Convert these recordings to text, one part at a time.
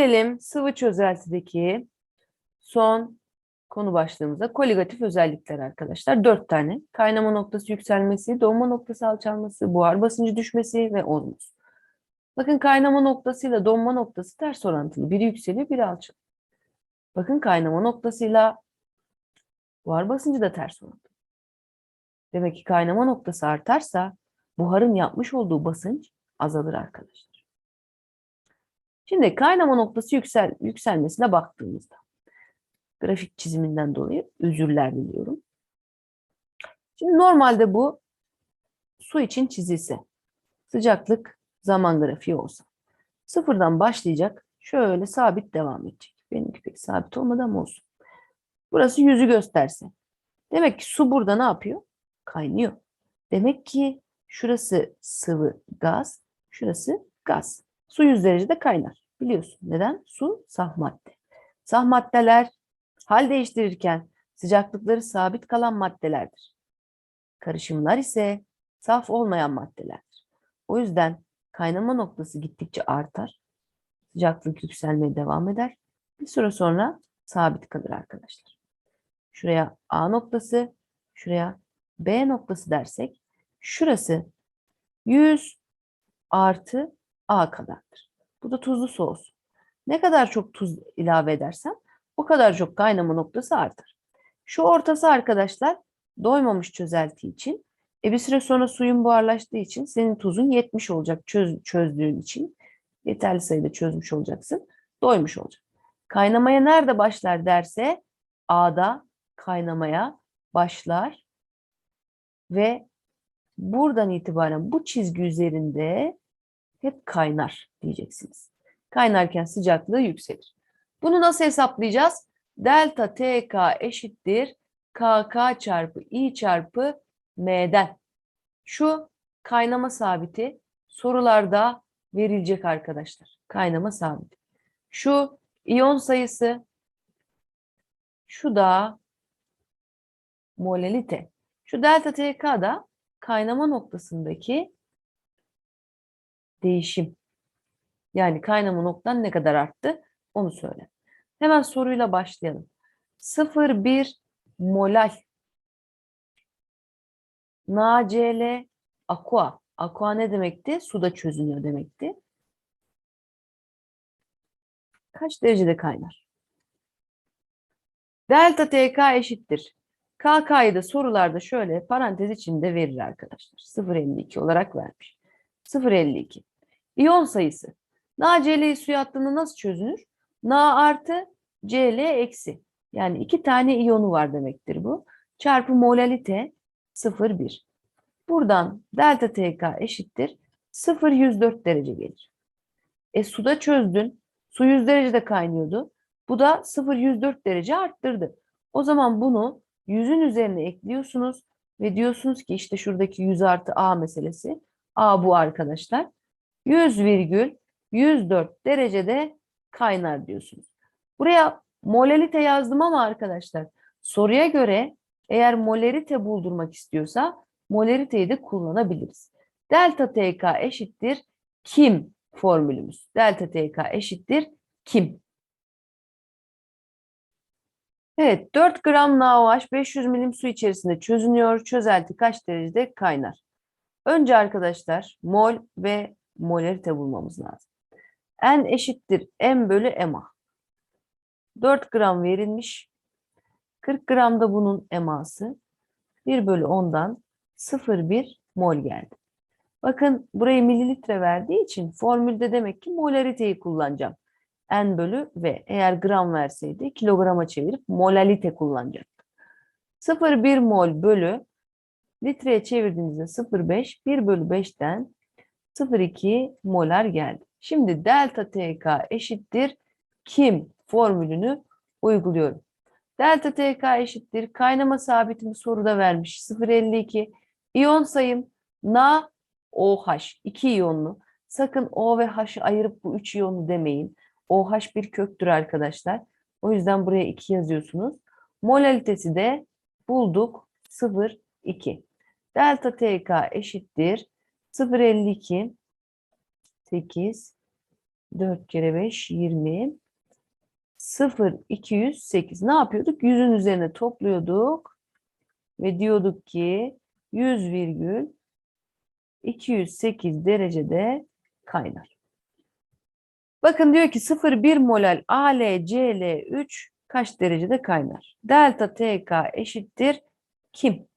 Gelelim sıvı çözeltideki son konu başlığımıza. Koligatif özellikler arkadaşlar. Dört tane. Kaynama noktası yükselmesi, donma noktası alçalması, buhar basıncı düşmesi ve ozmoz. Bakın kaynama noktasıyla donma noktası ters orantılı. Biri yükseliyor, biri alçalıyor. Bakın kaynama noktasıyla buhar basıncı da ters orantılı. Demek ki kaynama noktası artarsa buharın yapmış olduğu basınç azalır arkadaşlar. Şimdi kaynama noktası yüksel, yükselmesine baktığımızda grafik çiziminden dolayı özürler diliyorum. Şimdi normalde bu su için çizilse sıcaklık zaman grafiği olsa sıfırdan başlayacak şöyle sabit devam edecek. Benimki pek sabit olmadı ama olsun. Burası yüzü gösterse. Demek ki su burada ne yapıyor? Kaynıyor. Demek ki şurası sıvı gaz, şurası gaz. Su 100 derecede kaynar. Biliyorsun. Neden? Su saf madde. Saf maddeler hal değiştirirken sıcaklıkları sabit kalan maddelerdir. Karışımlar ise saf olmayan maddelerdir. O yüzden kaynama noktası gittikçe artar. Sıcaklık yükselmeye devam eder. Bir süre sonra sabit kalır arkadaşlar. Şuraya A noktası, şuraya B noktası dersek şurası 100 artı A kadardır. Bu da tuzlu su olsun. Ne kadar çok tuz ilave edersem o kadar çok kaynama noktası artar. Şu ortası arkadaşlar doymamış çözelti için. E bir süre sonra suyun buharlaştığı için senin tuzun 70 olacak çöz, çözdüğün için. Yeterli sayıda çözmüş olacaksın. Doymuş olacak. Kaynamaya nerede başlar derse A'da kaynamaya başlar ve buradan itibaren bu çizgi üzerinde hep kaynar diyeceksiniz. Kaynarken sıcaklığı yükselir. Bunu nasıl hesaplayacağız? Delta TK eşittir KK çarpı I çarpı M'den. Şu kaynama sabiti sorularda verilecek arkadaşlar. Kaynama sabiti. Şu iyon sayısı, şu da molalite. Şu delta TK da kaynama noktasındaki değişim. Yani kaynama noktan ne kadar arttı onu söyle. Hemen soruyla başlayalım. 0,1 molal NaCl aqua. Aqua ne demekti? Suda çözünüyor demekti. Kaç derecede kaynar? Delta TK eşittir. KK'yı da sorularda şöyle parantez içinde verir arkadaşlar. 0,52 olarak vermiş. 0,52. İyon sayısı. NaCl'yi suya attığında nasıl çözünür? Na artı Cl eksi. Yani iki tane iyonu var demektir bu. Çarpı molalite 0,1. Buradan delta TK eşittir. 0,104 derece gelir. E suda çözdün. Su 100 derecede kaynıyordu. Bu da 0,104 derece arttırdı. O zaman bunu 100'ün üzerine ekliyorsunuz ve diyorsunuz ki işte şuradaki 100 artı A meselesi. A bu arkadaşlar. 100,104 derecede kaynar diyorsunuz. Buraya molalite yazdım ama arkadaşlar soruya göre eğer molarite buldurmak istiyorsa molariteyi de kullanabiliriz. Delta TK eşittir kim formülümüz. Delta TK eşittir kim. Evet 4 gram NaOH 500 milim su içerisinde çözünüyor. Çözelti kaç derecede kaynar? Önce arkadaşlar mol ve molarite bulmamız lazım. N eşittir M bölü MA. 4 gram verilmiş. 40 gram da bunun eması. 1 bölü 10'dan 0,1 mol geldi. Bakın burayı mililitre verdiği için formülde demek ki molariteyi kullanacağım. N bölü V. Eğer gram verseydi kilograma çevirip molalite kullanacaktım. 0,1 mol bölü litreye çevirdiğinizde 0,5 1 bölü 5'ten 0,2 molar geldi. Şimdi delta TK eşittir kim formülünü uyguluyorum. Delta TK eşittir kaynama sabitimi soruda vermiş 0,52 iyon sayım Na OH 2 iyonlu. Sakın O ve H'ı ayırıp bu 3 iyonlu demeyin. OH bir köktür arkadaşlar. O yüzden buraya 2 yazıyorsunuz. Molalitesi de bulduk 0,2. Delta TK eşittir 0,52 8 4 kere 5 20. 0 208. Ne yapıyorduk? Yüzün üzerine topluyorduk ve diyorduk ki 100 virgül 208 derecede kaynar. Bakın diyor ki 0,1 molal AlCl3 kaç derecede kaynar? Delta TK eşittir kim?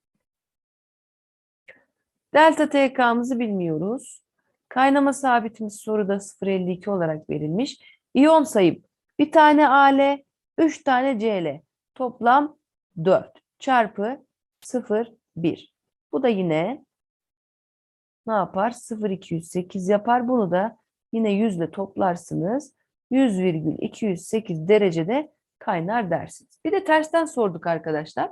Delta TK'mızı bilmiyoruz. Kaynama sabitimiz soruda 0,52 olarak verilmiş. İyon sayıp bir tane Al, 3 tane Cl. Toplam 4 çarpı 0,1. Bu da yine ne yapar? 0,208 yapar. Bunu da yine 100 ile toplarsınız. 100,208 derecede kaynar dersiniz. Bir de tersten sorduk arkadaşlar.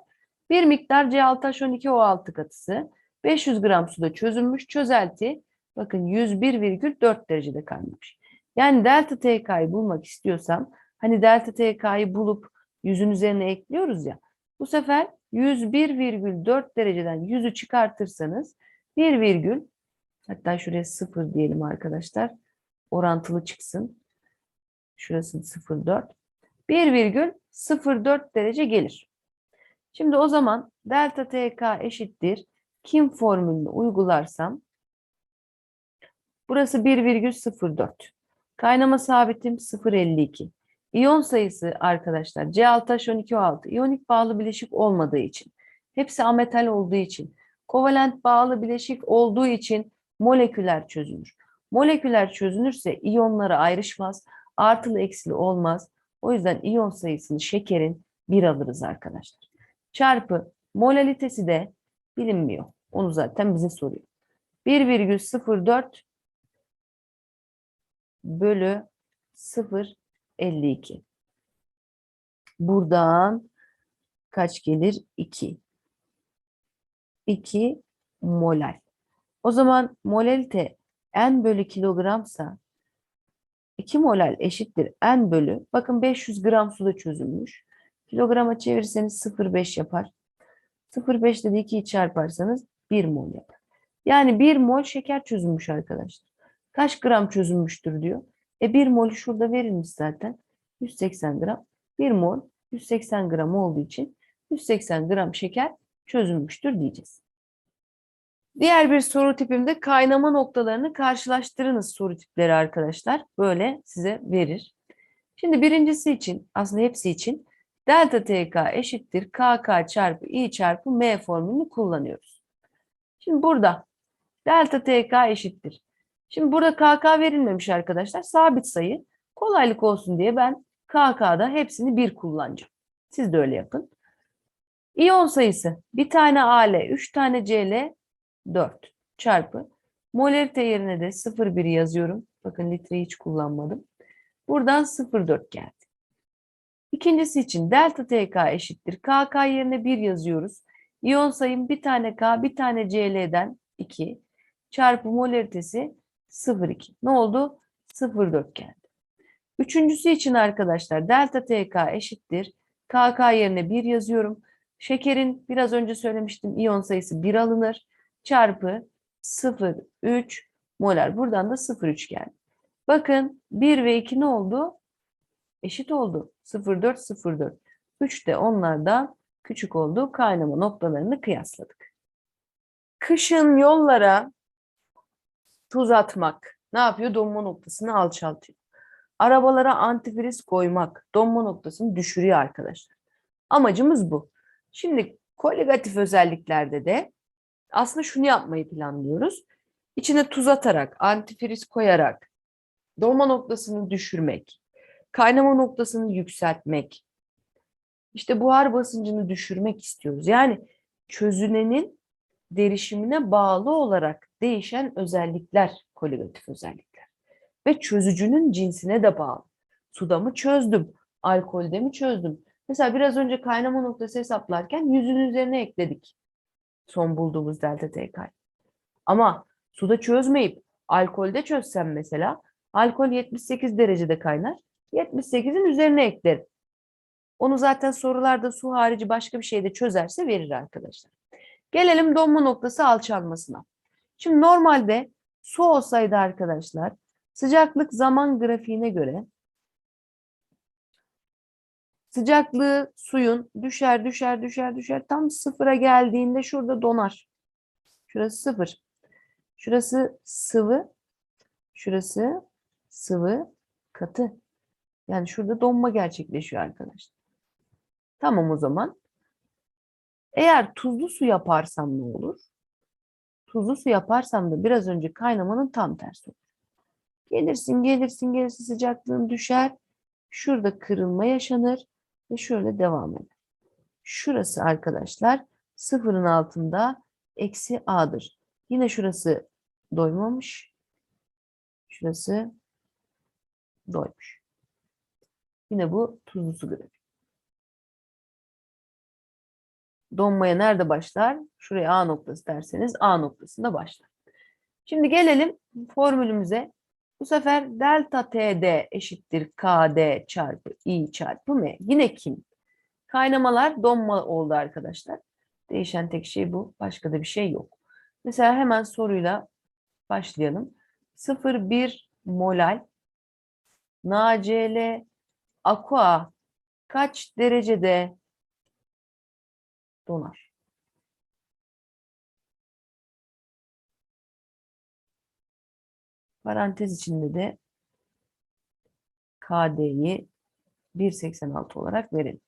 Bir miktar C6H12O6 katısı 500 gram suda çözülmüş çözelti bakın 101,4 derecede kaynamış. Yani delta TK'yı bulmak istiyorsam hani delta TK'yı bulup yüzün üzerine ekliyoruz ya bu sefer 101,4 dereceden 100'ü çıkartırsanız 1 virgül hatta şuraya 0 diyelim arkadaşlar orantılı çıksın. Şurası 0,4. 1,04 derece gelir. Şimdi o zaman delta TK eşittir. Kim formülünü uygularsam burası 1,04. Kaynama sabitim 0,52. İyon sayısı arkadaşlar C6H12O6 iyonik bağlı bileşik olmadığı için hepsi ametal olduğu için kovalent bağlı bileşik olduğu için moleküler çözünür. Moleküler çözünürse iyonları ayrışmaz, artılı eksili olmaz. O yüzden iyon sayısını şekerin 1 alırız arkadaşlar. Çarpı molalitesi de bilinmiyor. Onu zaten bize soruyor. 1,04 bölü 0,52. Buradan kaç gelir? 2. 2 molal. O zaman molalite n bölü kilogramsa 2 molal eşittir n bölü. Bakın 500 gram suda çözülmüş. Kilograma çevirirseniz 0,5 yapar. 0,5 ile 2'yi çarparsanız 1 mol yapar. Yani 1 mol şeker çözülmüş arkadaşlar. Kaç gram çözülmüştür diyor. E 1 molü şurada verilmiş zaten. 180 gram. 1 mol 180 gram olduğu için 180 gram şeker çözülmüştür diyeceğiz. Diğer bir soru tipimde kaynama noktalarını karşılaştırınız soru tipleri arkadaşlar. Böyle size verir. Şimdi birincisi için aslında hepsi için delta TK eşittir KK çarpı I çarpı M formülünü kullanıyoruz. Şimdi burada delta TK eşittir. Şimdi burada KK verilmemiş arkadaşlar. Sabit sayı. Kolaylık olsun diye ben KK'da hepsini bir kullanacağım. Siz de öyle yapın. İyon sayısı bir tane AL, üç tane CL, 4 çarpı molarite yerine de 0,1 yazıyorum. Bakın litreyi hiç kullanmadım. Buradan 0,4 geldi. İkincisi için delta TK eşittir. KK yerine 1 yazıyoruz. İyon sayım bir tane K, bir tane CL'den 2 çarpı molaritesi 0,2. Ne oldu? 0,4 geldi. Üçüncüsü için arkadaşlar delta TK eşittir. KK yerine 1 yazıyorum. Şekerin biraz önce söylemiştim iyon sayısı 1 alınır çarpı 0,3 molar. Buradan da 0,3 geldi. Bakın 1 ve 2 ne oldu? Eşit oldu. 0,4, 0,4. 3 de onlardan küçük oldu. Kaynama noktalarını kıyasladık. Kışın yollara tuz atmak ne yapıyor? Donma noktasını alçaltıyor. Arabalara antifriz koymak donma noktasını düşürüyor arkadaşlar. Amacımız bu. Şimdi koligatif özelliklerde de aslında şunu yapmayı planlıyoruz. İçine tuz atarak, antifriz koyarak dolma noktasını düşürmek, kaynama noktasını yükseltmek, işte buhar basıncını düşürmek istiyoruz. Yani çözünenin derişimine bağlı olarak değişen özellikler koligatif özellikler. Ve çözücünün cinsine de bağlı. Suda mı çözdüm, alkolde mi çözdüm? Mesela biraz önce kaynama noktası hesaplarken yüzün üzerine ekledik son bulduğumuz delta TK. Ama suda çözmeyip alkolde çözsem mesela alkol 78 derecede kaynar. 78'in üzerine eklerim. Onu zaten sorularda su harici başka bir şeyde çözerse verir arkadaşlar. Gelelim donma noktası alçalmasına. Şimdi normalde su olsaydı arkadaşlar Sıcaklık zaman grafiğine göre sıcaklığı suyun düşer düşer düşer düşer tam sıfıra geldiğinde şurada donar. Şurası sıfır. Şurası sıvı. Şurası sıvı katı. Yani şurada donma gerçekleşiyor arkadaşlar. Tamam o zaman. Eğer tuzlu su yaparsam ne olur? Tuzlu su yaparsam da biraz önce kaynamanın tam tersi olur. Gelirsin, gelirsin, gelirsin sıcaklığın düşer. Şurada kırılma yaşanır ve şöyle devam eder. Şurası arkadaşlar sıfırın altında eksi A'dır. Yine şurası doymamış. Şurası doymuş. Yine bu tuzlu su grafiği. Donmaya nerede başlar? Şuraya A noktası derseniz A noktasında başlar. Şimdi gelelim formülümüze. Bu sefer delta TD eşittir KD çarpı I çarpı M. Yine kim? Kaynamalar donma oldu arkadaşlar. Değişen tek şey bu. Başka da bir şey yok. Mesela hemen soruyla başlayalım. 0,1 molal NaCl aqua kaç derecede donar? Parantez içinde de KD'yi 1.86 olarak verelim.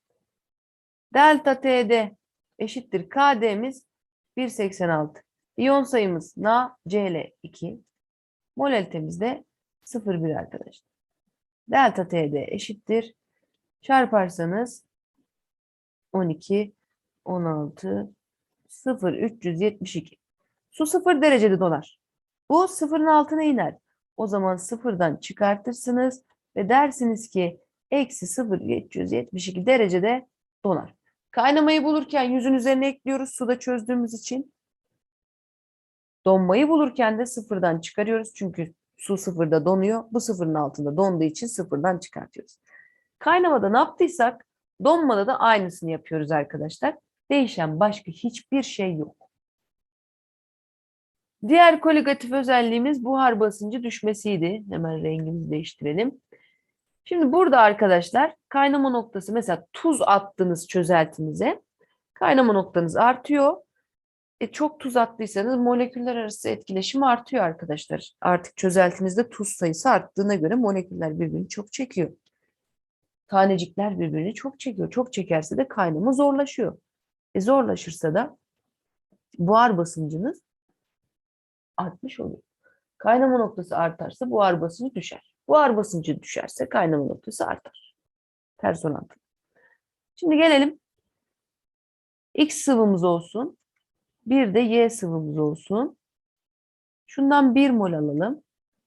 Delta TD eşittir KD'miz 1.86. İyon sayımız NaCl 2. Molalitemiz de 0,1 arkadaşlar. Delta TD eşittir. Çarparsanız 12, 16, 0, 372. Su 0 derecede donar. Bu sıfırın altına iner. O zaman sıfırdan çıkartırsınız ve dersiniz ki eksi 0, 372 derecede donar. Kaynamayı bulurken yüzün üzerine ekliyoruz suda çözdüğümüz için. Donmayı bulurken de sıfırdan çıkarıyoruz. Çünkü su sıfırda donuyor. Bu sıfırın altında donduğu için sıfırdan çıkartıyoruz. Kaynamada ne yaptıysak donmada da aynısını yapıyoruz arkadaşlar. Değişen başka hiçbir şey yok. Diğer koligatif özelliğimiz buhar basıncı düşmesiydi. Hemen rengimizi değiştirelim. Şimdi burada arkadaşlar kaynama noktası mesela tuz attınız çözeltinize. Kaynama noktanız artıyor. E, çok tuz attıysanız moleküller arası etkileşim artıyor arkadaşlar. Artık çözeltinizde tuz sayısı arttığına göre moleküller birbirini çok çekiyor. Tanecikler birbirini çok çekiyor. Çok çekerse de kaynama zorlaşıyor. E, zorlaşırsa da buhar basıncınız artmış oluyor. Kaynama noktası artarsa buhar basıncı düşer. Buhar basıncı düşerse kaynama noktası artar. Ters orantılı. Şimdi gelelim. X sıvımız olsun. Bir de Y sıvımız olsun. Şundan 1 mol alalım.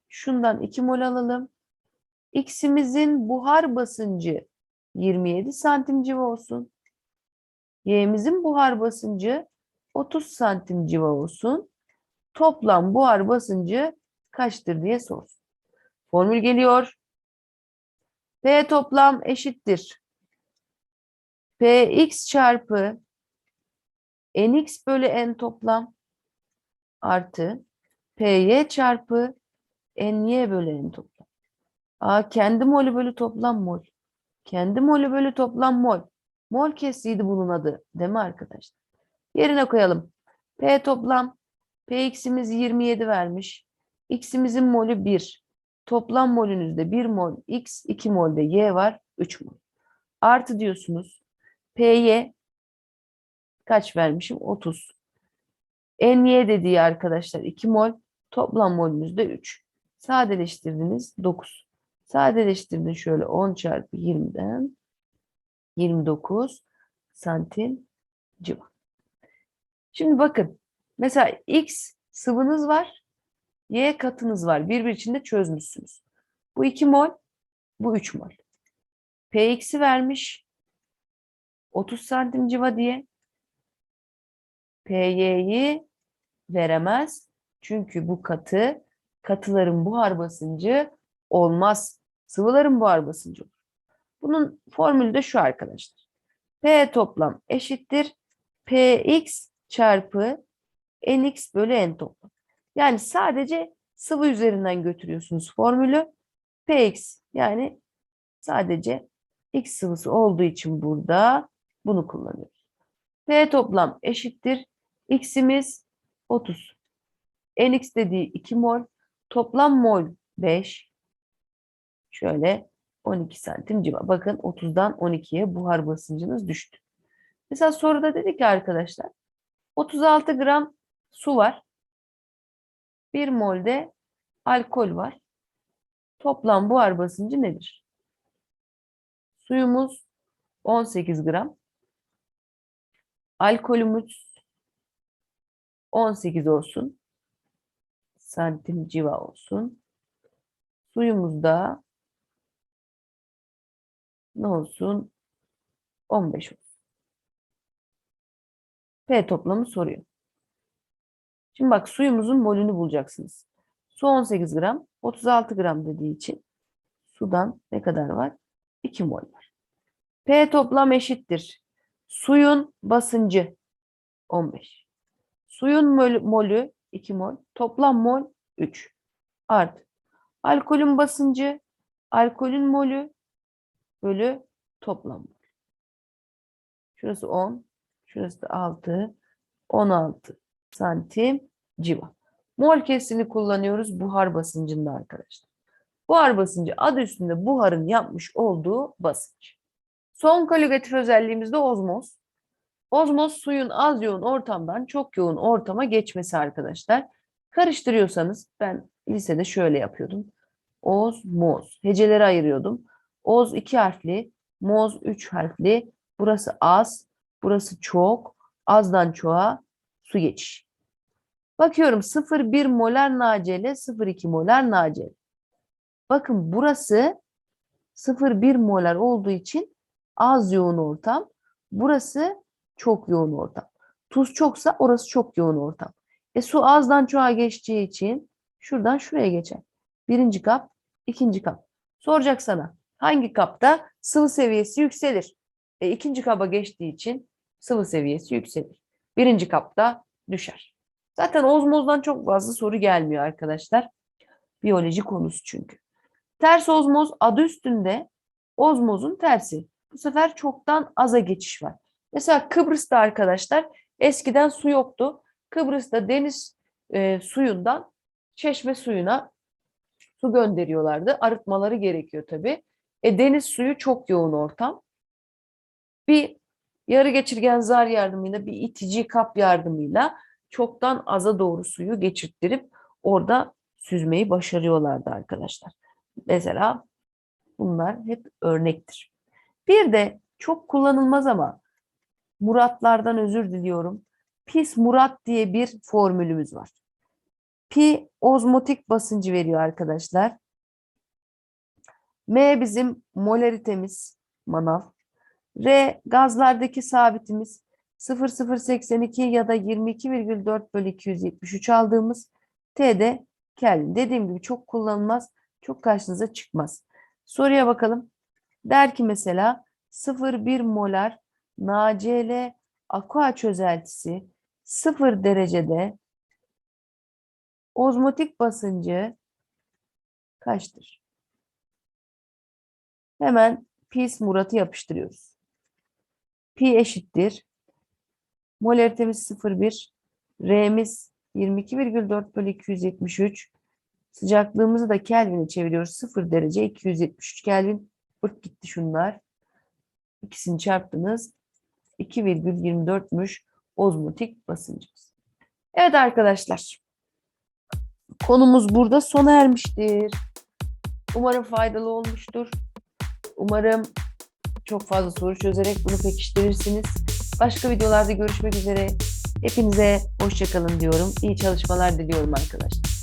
Şundan 2 mol alalım. X'imizin buhar basıncı 27 santim civa olsun. Y'mizin buhar basıncı 30 santim civa olsun. Toplam buhar basıncı kaçtır diye sorsun. Formül geliyor. P toplam eşittir. Px çarpı nx bölü n toplam artı py çarpı ny bölü n toplam. A kendi molü bölü toplam mol. Kendi molü bölü toplam mol. Mol kesiydi bunun adı. Değil mi arkadaşlar? Yerine koyalım. P toplam. Px'imiz 27 vermiş. X'imizin molü 1. Toplam molünüzde 1 mol X, 2 mol de Y var. 3 mol. Artı diyorsunuz. P'ye kaç vermişim? 30. NY dediği arkadaşlar 2 mol. Toplam molünüzde 3. Sadeleştirdiniz 9. Sadeleştirdin şöyle 10 çarpı 20'den 29 santim civa. Şimdi bakın. Mesela X sıvınız var. Y katınız var. Birbir içinde çözmüşsünüz. Bu 2 mol. Bu 3 mol. Px'i vermiş. 30 santim civa diye. Py'yi veremez. Çünkü bu katı, katıların buhar basıncı olmaz. Sıvıların buhar basıncı olur. Bunun formülü de şu arkadaşlar. P toplam eşittir. Px çarpı nx bölü n toplam. Yani sadece Sıvı üzerinden götürüyorsunuz formülü. Px yani sadece X sıvısı olduğu için burada bunu kullanıyoruz. P toplam eşittir. X'imiz 30. Nx dediği 2 mol. Toplam mol 5. Şöyle 12 santim civa. Bakın 30'dan 12'ye buhar basıncınız düştü. Mesela soruda dedik ki arkadaşlar 36 gram su var. 1 molde alkol var. Toplam buhar basıncı nedir? Suyumuz 18 gram. Alkolümüz 18 olsun. Santim civa olsun. Suyumuzda ne olsun? 15 olsun. P toplamı soruyor. Şimdi bak suyumuzun molünü bulacaksınız. Su 18 gram, 36 gram dediği için sudan ne kadar var? 2 mol var. P toplam eşittir. Suyun basıncı 15. Suyun molü, molü 2 mol. Toplam mol 3. Art. Alkolün basıncı, alkolün molü bölü toplam mol. Şurası 10, şurası da 6, 16 santim civa. Mol kesini kullanıyoruz buhar basıncında arkadaşlar. Buhar basıncı adı üstünde buharın yapmış olduğu basınç. Son koligatif özelliğimiz de ozmoz. Ozmoz suyun az yoğun ortamdan çok yoğun ortama geçmesi arkadaşlar. Karıştırıyorsanız ben lisede şöyle yapıyordum. Oz, moz. Heceleri ayırıyordum. Oz iki harfli, moz üç harfli. Burası az, burası çok. Azdan çoğa su geçiş. Bakıyorum 0,1 molar NaCl, 0,2 molar NaCl. Bakın burası 0,1 molar olduğu için az yoğun ortam. Burası çok yoğun ortam. Tuz çoksa orası çok yoğun ortam. E su azdan çoğa geçeceği için şuradan şuraya geçer. Birinci kap, ikinci kap. Soracak sana hangi kapta sıvı seviyesi yükselir? E, ikinci kaba geçtiği için sıvı seviyesi yükselir. Birinci kapta düşer. Zaten ozmozdan çok fazla soru gelmiyor arkadaşlar. Biyoloji konusu çünkü. Ters ozmoz adı üstünde ozmozun tersi. Bu sefer çoktan aza geçiş var. Mesela Kıbrıs'ta arkadaşlar eskiden su yoktu. Kıbrıs'ta deniz e, suyundan çeşme suyuna su gönderiyorlardı. Arıtmaları gerekiyor tabii. E, deniz suyu çok yoğun ortam. Bir yarı geçirgen zar yardımıyla bir itici kap yardımıyla çoktan aza doğru suyu geçirttirip orada süzmeyi başarıyorlardı arkadaşlar. Mesela bunlar hep örnektir. Bir de çok kullanılmaz ama Muratlardan özür diliyorum. Pis Murat diye bir formülümüz var. Pi ozmotik basıncı veriyor arkadaşlar. M bizim molaritemiz manav. R gazlardaki sabitimiz 0,082 ya da 22,4 bölü 273 aldığımız T de Kelvin. Dediğim gibi çok kullanılmaz, çok karşınıza çıkmaz. Soruya bakalım. Der ki mesela 0,1 molar NaCl aqua çözeltisi 0 derecede ozmotik basıncı kaçtır? Hemen pis Murat'ı yapıştırıyoruz. Pi eşittir. Molaritemiz 0,1. R'miz 22,4 bölü 273. Sıcaklığımızı da Kelvin'e çeviriyoruz. 0 derece 273 Kelvin. Fırt gitti şunlar. İkisini çarptınız. 2,24'müş ozmotik basıncımız. Evet arkadaşlar. Konumuz burada sona ermiştir. Umarım faydalı olmuştur. Umarım çok fazla soru çözerek bunu pekiştirirsiniz. Başka videolarda görüşmek üzere. Hepinize hoşçakalın diyorum. İyi çalışmalar diliyorum arkadaşlar.